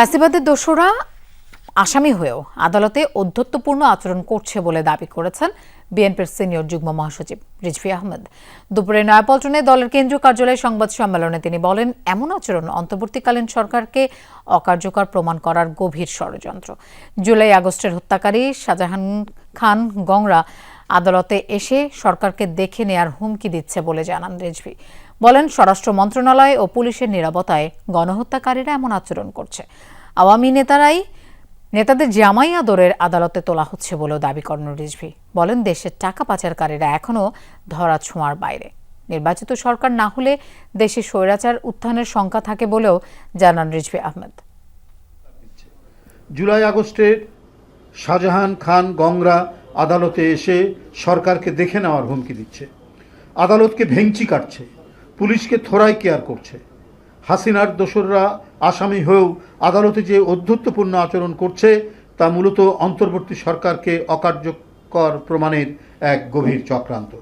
ফ্যাসিবাদের দোষরা আসামি হয়েও আদালতে অধ্যত্বপূর্ণ আচরণ করছে বলে দাবি করেছেন বিএনপির সিনিয়র যুগ্ম মহাসচিব রিজভি আহমেদ। দুপুরে নয়াপল্টনে দলের কেন্দ্রীয় কার্যালয়ে সংবাদ সম্মেলনে তিনি বলেন, এমন আচরণ অন্তর্বর্তীকালীন সরকারকে অকার্যকর প্রমাণ করার গভীর ষড়যন্ত্র। জুলাই আগস্টের হত্যাকারী শাহজাহান খান গংরা আদালতে এসে সরকারকে দেখে নেয়ার হুমকি দিচ্ছে বলে জানান রিজভি। বলেন, স্বরাষ্ট্র মন্ত্রণালয় ও পুলিশের নিরাপত্তায় গণহত্যাকারীরা এমন আচরণ করছে। আওয়ামী নেতারাই, নেতাদের জামাই আদরের আদালতে তোলা হচ্ছে বলেও দাবি করেন রিজভি। বলেন, দেশের টাকা পাচারকারীরা এখনও ধরা ছোঁয়ার বাইরে। নির্বাচিত সরকার না হলে দেশে স্বৈরাচার উত্থানের শঙ্কা থাকে বলেও জানান রিজভি আহমেদ। জুলাই আগস্টের শাহজাহান খান গংরা আদালতে এসে সরকারকে দেখে নেওয়ার হুমকি দিচ্ছে। আদালতকে ভেঙচি কাটছে। পুলিশকে থোড়াই কেয়ার করছে। হাসিনার দোসররা আসামি হয়েও আদালতে যে অধ্যত্বপূর্ণ আচরণ করছে, তা মূলত অন্তর্বর্তী সরকারকে অকার্যকর প্রমাণের এক গভীর চক্রান্ত।